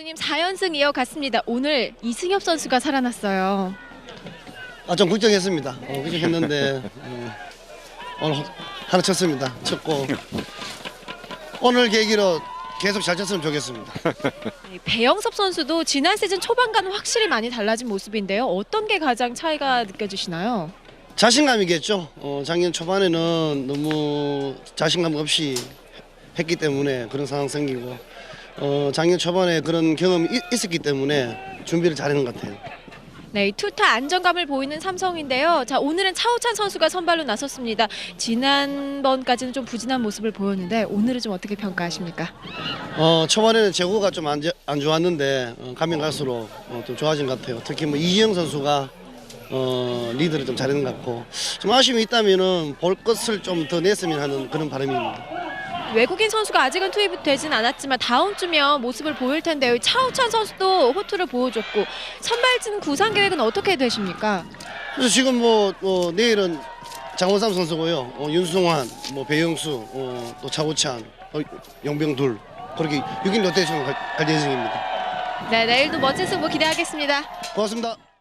감독님 4연승 이어갔습니다. 오늘 이승엽 선수가 살아났어요. 아, 좀 걱정했습니다. 어, 걱정했는데 어, 오늘 하나 쳤습니다. 쳤고 오늘 계기로 계속 잘 쳤으면 좋겠습니다. 네, 배영섭 선수도 지난 시즌 초반과는 확실히 많이 달라진 모습인데요. 어떤 게 가장 차이가 느껴지시나요? 자신감이겠죠. 어, 작년 초반에는 너무 자신감 없이 했기 때문에 그런 상황 생기고 어, 작년 초반에 그런 경험이 있- 있었기 때문에 준비를 잘하는 것 같아요. 네, 이 투타 안정감을 보이는 삼성인데요. 자, 오늘은 차우찬 선수가 선발로 나섰습니다. 지난번까지는 좀 부진한 모습을 보였는데 오늘은 좀 어떻게 평가하십니까? 어, 초반에는 제구가 좀 안 안 좋았는데 어, 가면 갈수록 어, 좀 좋아진 것 같아요. 특히 뭐 이지영 선수가 어, 리드를 좀 잘하는 것 같고 좀 아쉬움이 있다면은 볼 것을 좀 더 냈으면 하는 그런 바람입니다. 외국인 선수가 아직은 투입되진 않았지만 다음 주면 모습을 보일 텐데요. 이 차우찬 선수도 호투를 보여줬고 선발진 구상 계획은 어떻게 되십니까? 그래서 지금 뭐, 뭐 내일은 장원삼 선수고요. 어, 윤승환, 뭐 배영수, 어, 또 차우찬, 어, 영병둘 그렇게 6인 로테이션 갈, 갈 예정입니다. 네, 내일도 멋진 승부 기대하겠습니다. 고맙습니다.